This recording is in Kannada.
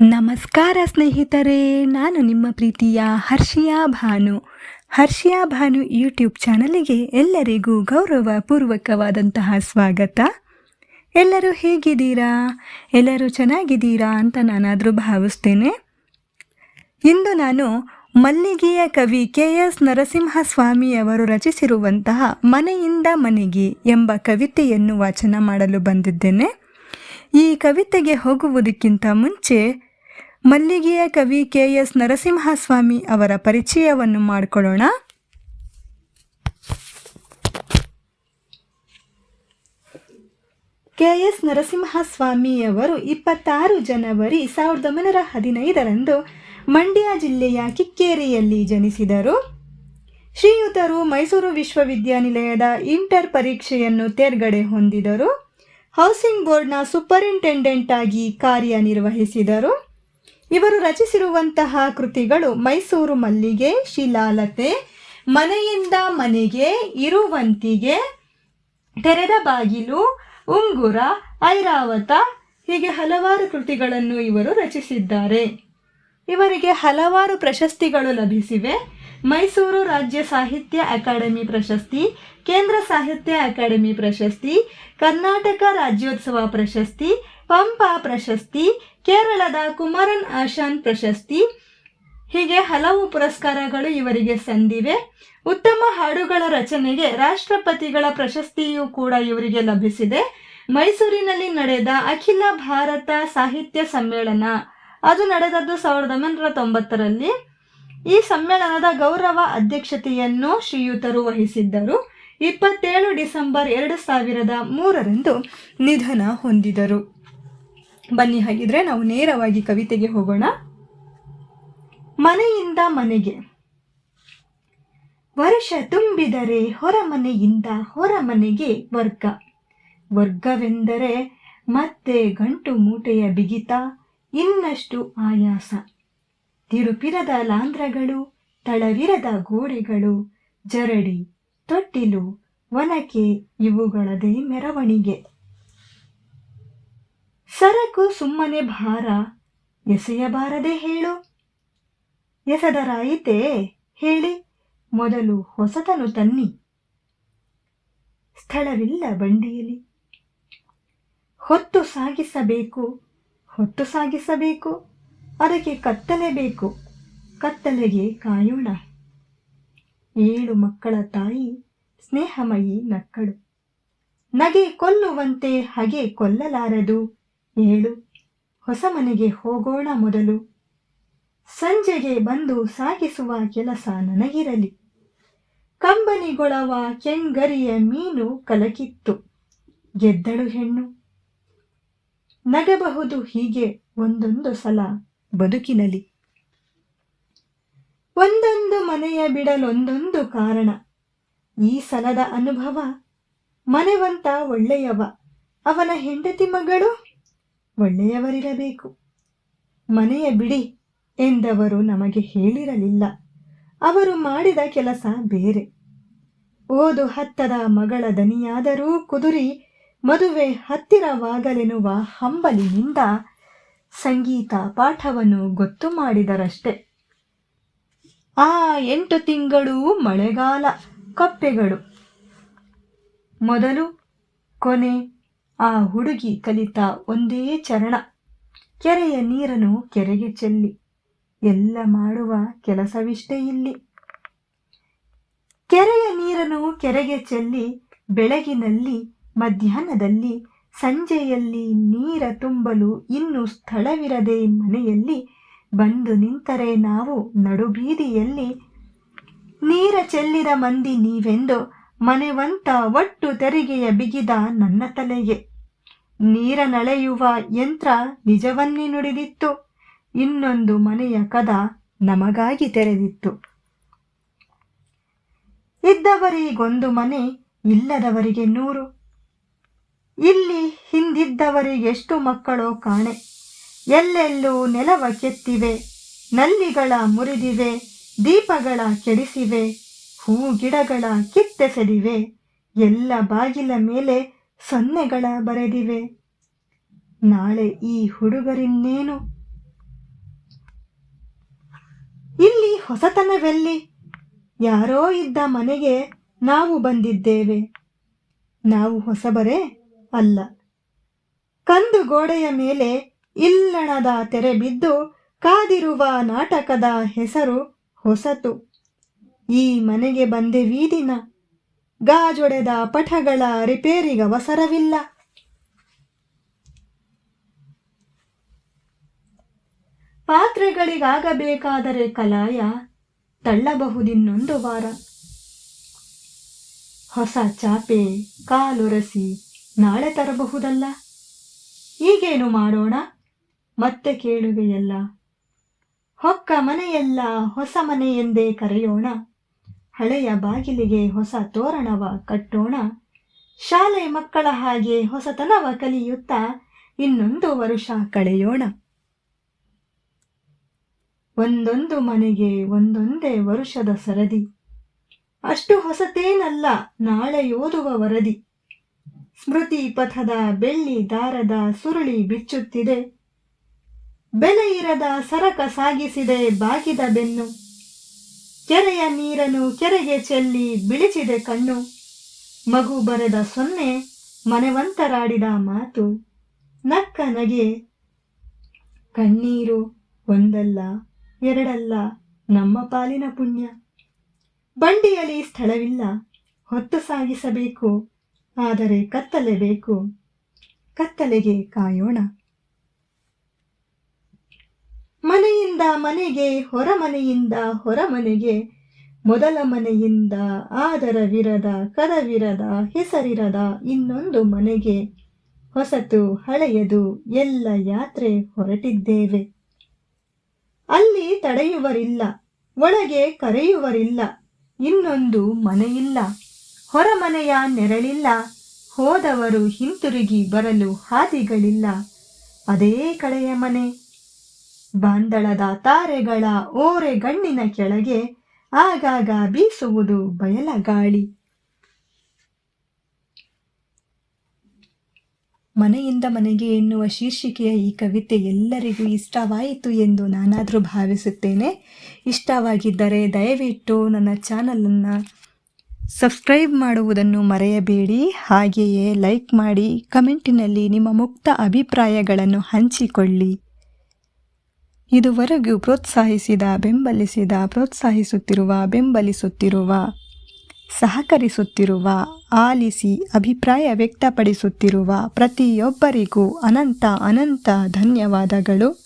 ನಮಸ್ಕಾರ ಸ್ನೇಹಿತರೆ, ನಾನು ನಿಮ್ಮ ಪ್ರೀತಿಯ ಹರ್ಷಿಯಾ ಭಾನು. ಹರ್ಷಿಯಾ ಭಾನು ಯೂಟ್ಯೂಬ್ ಚಾನಲಿಗೆ ಎಲ್ಲರಿಗೂ ಗೌರವಪೂರ್ವಕವಾದಂತಹ ಸ್ವಾಗತ. ಎಲ್ಲರೂ ಹೇಗಿದ್ದೀರಾ? ಎಲ್ಲರೂ ಚೆನ್ನಾಗಿದ್ದೀರಾ ಅಂತ ನಾನಾದರೂ ಭಾವಿಸ್ತೇನೆ. ಇಂದು ನಾನು ಮಲ್ಲಿಗೆಯ ಕವಿ ಕೆ ಎಸ್ ನರಸಿಂಹಸ್ವಾಮಿಯವರು ರಚಿಸಿರುವಂತಹ ಮನೆಯಿಂದ ಮನೆಗೆ ಎಂಬ ಕವಿತೆಯನ್ನು ವಾಚನ ಮಾಡಲು ಬಂದಿದ್ದೇನೆ. ಈ ಕವಿತೆಗೆ ಹೋಗುವುದಕ್ಕಿಂತ ಮುಂಚೆ ಮಲ್ಲಿಗೆಯ ಕವಿ ಕೆ ಎಸ್ ನರಸಿಂಹಸ್ವಾಮಿ ಅವರ ಪರಿಚಯವನ್ನು ಮಾಡಿಕೊಳ್ಳೋಣ. ಕೆ ಎಸ್ ನರಸಿಂಹಸ್ವಾಮಿಯವರು ಇಪ್ಪತ್ತಾರು ಜನವರಿ ಸಾವಿರದ ಒಂಬೈನೂರ ಹದಿನೈದರಂದು ಮಂಡ್ಯ ಜಿಲ್ಲೆಯ ಕಿಕ್ಕೇರಿಯಲ್ಲಿ ಜನಿಸಿದರು. ಶ್ರೀಯುತರು ಮೈಸೂರು ವಿಶ್ವವಿದ್ಯಾನಿಲಯದ ಇಂಟರ್ ಪರೀಕ್ಷೆಯನ್ನು ತೇರ್ಗಡೆ ಹೊಂದಿದರು. ಹೌಸಿಂಗ್ ಬೋರ್ಡ್ನ ಸೂಪರಿಂಟೆಂಡೆಂಟ್ ಆಗಿ ಕಾರ್ಯನಿರ್ವಹಿಸಿದರು. ಇವರು ರಚಿಸಿರುವಂತಹ ಕೃತಿಗಳು ಮೈಸೂರು ಮಲ್ಲಿಗೆ, ಶಿಲಾಲತೆ, ಮನೆಯಿಂದ ಮನೆಗೆ, ಇರುವಂತಿಗೆ, ತೆರೆದ ಬಾಗಿಲು, ಉಂಗುರ, ಐರಾವತ, ಹೀಗೆ ಹಲವಾರು ಕೃತಿಗಳನ್ನು ಇವರು ರಚಿಸಿದ್ದಾರೆ. ಇವರಿಗೆ ಹಲವಾರು ಪ್ರಶಸ್ತಿಗಳು ಲಭಿಸಿವೆ. ಮೈಸೂರು ರಾಜ್ಯ ಸಾಹಿತ್ಯ ಅಕಾಡೆಮಿ ಪ್ರಶಸ್ತಿ, ಕೇಂದ್ರ ಸಾಹಿತ್ಯ ಅಕಾಡೆಮಿ ಪ್ರಶಸ್ತಿ, ಕರ್ನಾಟಕ ರಾಜ್ಯೋತ್ಸವ ಪ್ರಶಸ್ತಿ, ಪಂಪ ಪ್ರಶಸ್ತಿ, ಕೇರಳದ ಕುಮಾರನ್ ಆಶಾನ್ ಪ್ರಶಸ್ತಿ. ಹೀಗೆ ಹಲವು ಪುರಸ್ಕಾರಗಳು ಇವರಿಗೆ ಸಂದಿವೆ. ಉತ್ತಮ ಹಾಡುಗಳ ರಚನೆಗೆ ರಾಷ್ಟ್ರಪತಿಗಳ ಪ್ರಶಸ್ತಿಯೂ ಕೂಡ ಇವರಿಗೆ ಲಭಿಸಿದೆ. ಮೈಸೂರಿನಲ್ಲಿ ನಡೆದ ಅಖಿಲ ಭಾರತ ಸಾಹಿತ್ಯ ಸಮ್ಮೇಳನ, ಅದು ನಡೆದದ್ದು ಸಾವಿರದ ಒಂಬೈನೂರ ತೊಂಬತ್ತರಲ್ಲಿ. ಈ ಸಮ್ಮೇಳನದ ಗೌರವ ಅಧ್ಯಕ್ಷತೆಯನ್ನು ಶ್ರೀಯುತರು ವಹಿಸಿದ್ದರು. ಇಪ್ಪತ್ತೇಳು ಡಿಸೆಂಬರ್ ಎರಡು ಸಾವಿರದ ಮೂರರಂದು ನಿಧನ ಹೊಂದಿದರು. ಬನ್ನಿ ಹಾಗಿದ್ರೆ ನಾವು ನೇರವಾಗಿ ಕವಿತೆಗೆ ಹೋಗೋಣ. ಮನೆಯಿಂದ ಮನೆಗೆ. ವರ್ಷ ತುಂಬಿದರೆ ಹೊರಮನೆಯಿಂದ ಹೊರಮನೆಗೆ ವರ್ಗ. ವರ್ಗವೆಂದರೆ ಮತ್ತೆ ಗಂಟು ಮೂಟೆಯ ಬಿಗಿತ, ಇನ್ನಷ್ಟು ಆಯಾಸ. ತಿರುಪಿರದ ಲಾಂಧ್ರಗಳು ತಳವಿರದ ಗೋಡೆಗಳು, ಜರಡಿ, ತೊಟ್ಟಿಲು, ಒನಕೆ, ಇವುಗಳದೇ ಮೆರವಣಿಗೆ. ಸರಕು ಸುಮ್ಮನೆ ಭಾರ, ಎಸೆಯಬಾರದೆ ಹೇಳು. ಎಸೆದರಾಯಿತೇ ಹೇಳಿ, ಮೊದಲು ಹೊಸತನು ತನ್ನಿ. ಸ್ಥಳವಿಲ್ಲ ಬಂಡಿಯಲ್ಲಿ. ಹೊತ್ತು ಸಾಗಿಸಬೇಕು ಹೊತ್ತು ಸಾಗಿಸಬೇಕು. ಅದಕ್ಕೆ ಕತ್ತಲೆ ಬೇಕು. ಕತ್ತಲೆಗೆ ಕಾಯೋಣ. ಏಳು ಮಕ್ಕಳ ತಾಯಿ ಸ್ನೇಹಮಯಿ ನಕ್ಕಳು. ನಗೆ ಕೊಲ್ಲುವಂತೆ ಹಗೆ ಕೊಲ್ಲಲಾರದು. ಏಳು, ಹೊಸ ಮನೆಗೆ ಹೋಗೋಣ ಮೊದಲು. ಸಂಜೆಗೆ ಬಂದು ಸಾಗಿಸುವ ಕೆಲಸ ನನಗಿರಲಿ. ಕಂಬನಿಗೊಳವ ಕೆಂಗರಿಯ ಮೀನು ಕಲಕಿತ್ತು. ಗೆದ್ದಳು ಹೆಣ್ಣು. ನಗಬಹುದು ಹೀಗೆ ಒಂದೊಂದು ಸಲ. ಬದುಕಿನಲಿ ಒಂದೊಂದು ಮನೆಯ ಬಿಡಲೊಂದೊಂದು ಕಾರಣ. ಈ ಸಲದ ಅನುಭವ ಮನೆವಂತ ಒಳ್ಳೆಯವ, ಅವನ ಹೆಂಡತಿ ಮಗಳು ಒಳ್ಳೆಯವರಿರಬೇಕು. ಮನೆಯ ಬಿಡಿ ಎಂದವರು ನಮಗೆ ಹೇಳಿರಲಿಲ್ಲ. ಅವರು ಮಾಡಿದ ಕೆಲಸ ಬೇರೆ. ಓದು ಹತ್ತದ ಮಗಳ ದನಿಯಾದರೂ ಕುದುರಿ ಮದುವೆ ಹತ್ತಿರವಾಗಲೆನ್ನುವ ಹಂಬಲಿನಿಂದ ಸಂಗೀತ ಪಾಠವನ್ನು ಗೊತ್ತು ಮಾಡಿದರಷ್ಟೆ. ಆ ಎಂಟು ತಿಂಗಳು ಮಳೆಗಾಲ, ಕಪ್ಪೆಗಳು. ಮೊದಲು ಕೊನೆ ಆ ಹುಡುಗಿ ಕಲಿತ ಒಂದೇ ಚರಣ. ಕೆರೆಯ ನೀರನ್ನು ಕೆರೆಗೆ ಚೆಲ್ಲಿ, ಎಲ್ಲ ಮಾಡುವ ಕೆಲಸವಿಷ್ಟೇ ಇಲ್ಲಿ. ಕೆರೆಯ ನೀರನ್ನು ಕೆರೆಗೆ ಚೆಲ್ಲಿ, ಬೆಳಗಿನಲ್ಲಿ ಮಧ್ಯಾಹ್ನದಲ್ಲಿ ಸಂಜೆಯಲ್ಲಿ ನೀರ ತುಂಬಲು ಇನ್ನು ಸ್ಥಳವಿರದೆ ಮನೆಯಲ್ಲಿ ಬಂದು ನಿಂತರೆ ನಾವು ನಡುಬೀದಿಯಲ್ಲಿ, ನೀರ ಚೆಲ್ಲಿದ ಮಂದಿ ನೀವೆಂದು ಮನೆವಂತ ಒಟ್ಟು ತೆರಿಗೆಯ ಬಿಗಿದ ನನ್ನ ತಲೆಗೆ ನೀರ ನಳೆಯುವ ಯಂತ್ರ ನಿಜವನ್ನೇ ನುಡಿದಿತ್ತು. ಇನ್ನೊಂದು ಮನೆಯ ಕದ ನಮಗಾಗಿ ತೆರೆದಿತ್ತು. ಇದ್ದವರಿಗೊಂದು ಮನೆ, ಇಲ್ಲದವರಿಗೆ ನೂರು. ಇಲ್ಲಿ ಹಿಂದಿದ್ದವರಿಗೆಷ್ಟು ಮಕ್ಕಳೋ ಕಾಣೆ. ಎಲ್ಲೆಲ್ಲೂ ನೆಲವ ಕೆತ್ತಿವೆ, ನಲ್ಲಿಗಳ ಮುರಿದಿವೆ, ದೀಪಗಳ ಕೆಡಿಸಿವೆ ಹೂ ಗಿಡಗಳ ಕಿತ್ತೆಸೆದಿವೆ ಎಲ್ಲ ಬಾಗಿಲ ಮೇಲೆ ಸೊನ್ನೆಗಳ ಬರೆದಿವೆ. ನಾಳೆ ಈ ಹುಡುಗರಿನ್ನೇನು? ಇಲ್ಲಿ ಹೊಸತನವೆಲ್ಲಿ? ಯಾರೋ ಇದ್ದ ಮನೆಗೆ ನಾವು ಬಂದಿದ್ದೇವೆ. ನಾವು ಹೊಸಬರೇ? ಅಲ್ಲ. ಕಂದು ಗೋಡೆಯ ಮೇಲೆ ಇಲ್ಲಣದ ತೆರೆ ಬಿದ್ದು ಕಾದಿರುವ ನಾಟಕದ ಹೆಸರು ಹೊಸತು. ಈ ಮನೆಗೆ ಬಂದೆ ವೀದಿನ. ಗಾಜೊಡೆದ ಪಠಗಳ ರಿಪೇರಿಗವಸರವಿಲ್ಲ ಪಾತ್ರೆಗಳಿಗಾಗಬೇಕಾದರೆ ಕಲಾಯ ತಳ್ಳಬಹುದಿನ್ನೊಂದು ವಾರ. ಹೊಸ ಚಾಪೆ ಕಾಲೊರೆಸಿ ನಾಳೆ ತರಬಹುದಲ್ಲ? ಈಗೇನು ಮಾಡೋಣ? ಮತ್ತೆ ಕೇಳುವೆಯಲ್ಲ. ಹೊಕ್ಕ ಮನೆಯೆಲ್ಲ ಹೊಸ ಮನೆ ಎಂದೇ ಕರೆಯೋಣ. ಹಳೆಯ ಬಾಗಿಲಿಗೆ ಹೊಸ ತೋರಣವ ಕಟ್ಟೋಣ. ಶಾಲೆ ಮಕ್ಕಳ ಹಾಗೆ ಹೊಸತನವ ಕಲಿಯುತ್ತಾ ಇನ್ನೊಂದು ವರುಷ ಕಳೆಯೋಣ. ಒಂದೊಂದು ಮನೆಗೆ ಒಂದೊಂದೇ ವರುಷದ ಸರದಿ. ಅಷ್ಟು ಹೊಸತೇನಲ್ಲ, ನಾಳೆ ಓದುವ ವರದಿ. ಸ್ಮೃತಿ ಪಥದ ಬೆಳ್ಳಿ ದಾರದ ಸುರುಳಿ ಬಿಚ್ಚುತ್ತಿದೆ. ಬೆಲೆ ಇರದ ಸರಕ ಸಾಗಿಸಿದೆ ಬಾಗಿದ ಬೆನ್ನು. ಕೆರೆಯ ನೀರನ್ನು ಕೆರೆಗೆ ಚೆಲ್ಲಿ ಬಿಳಿಸಿದೆ ಕಣ್ಣು. ಮಗು ಬರೆದ ಸೊನ್ನೆ ಮನೆವಂತರಾಡಿದ ಮಾತು. ನಕ್ಕ ನಗೆ. ಕಣ್ಣೀರು ಒಂದಲ್ಲ, ಎರಡಲ್ಲ ನಮ್ಮ ಪಾಲಿನ ಪುಣ್ಯ. ಬಂಡಿಯಲ್ಲಿ ಸ್ಥಳವಿಲ್ಲ, ಹೊತ್ತು ಸಾಗಿಸಬೇಕು ಆದರೆ ಕತ್ತಲೆ ಬೇಕು. ಕತ್ತಲೆಗೆ ಕಾಯೋಣ. ಮನೆಯಿಂದ ಮನೆಗೆ, ಹೊರಮನೆಯಿಂದ ಹೊರಮನೆಗೆ, ಮೊದಲ ಮನೆಯಿಂದ ಆದರವಿರದ ಕದವಿರದ ಹೆಸರಿರದ ಇನ್ನೊಂದು ಮನೆಗೆ ಹೊಸತು ಹಳೆಯದು ಎಲ್ಲ ಯಾತ್ರೆ ಹೊರಟಿದ್ದೇವೆ. ಅಲ್ಲಿ ತಡೆಯುವರಿಲ್ಲ, ಒಳಗೆ ಕರೆಯುವರಿಲ್ಲ, ಇನ್ನೊಂದು ಮನೆಯಿಲ್ಲ. ಹೊರಮನೆಯ ನೆರಳಿಲ್ಲ. ಹೋದವರು ಹಿಂತಿರುಗಿ ಬರಲು ಹಾದಿಗಳಿಲ್ಲ. ಅದೇ ಕಡೆಯ ಮನೆ. ಬಾಂದಳದ ತಾರೆಗಳ ಓರೆಗಣ್ಣಿನ ಕೆಳಗೆ ಆಗಾಗ ಬೀಸುವುದು ಬಯಲ ಗಾಳಿ ಮನೆಯಿಂದ ಮನೆಗೆ ಎನ್ನುವ ಶೀರ್ಷಿಕೆಯ ಈ ಕವಿತೆ ಎಲ್ಲರಿಗೂ ಇಷ್ಟವಾಯಿತು ಎಂದು ನಾನಾದರೂ ಭಾವಿಸುತ್ತೇನೆ. ಇಷ್ಟವಾಗಿದ್ದರೆ ದಯವಿಟ್ಟು ನನ್ನ ಚಾನಲನ್ನು ಸಬ್ಸ್ಕ್ರೈಬ್ ಮಾಡುವುದನ್ನು ಮರೆಯಬೇಡಿ. ಹಾಗೆಯೇ ಲೈಕ್ ಮಾಡಿ, ಕಮೆಂಟಿನಲ್ಲಿ ನಿಮ್ಮ ಮುಕ್ತ ಅಭಿಪ್ರಾಯಗಳನ್ನು ಹಂಚಿಕೊಳ್ಳಿ. ಇದುವರೆಗೂ ಪ್ರೋತ್ಸಾಹಿಸಿದ, ಬೆಂಬಲಿಸಿದ, ಪ್ರೋತ್ಸಾಹಿಸುತ್ತಿರುವ, ಬೆಂಬಲಿಸುತ್ತಿರುವ, ಸಹಕರಿಸುತ್ತಿರುವ, ಆಲಿಸಿ ಅಭಿಪ್ರಾಯ ವ್ಯಕ್ತಪಡಿಸುತ್ತಿರುವ ಪ್ರತಿಯೊಬ್ಬರಿಗೂ ಅನಂತ ಅನಂತ ಧನ್ಯವಾದಗಳು.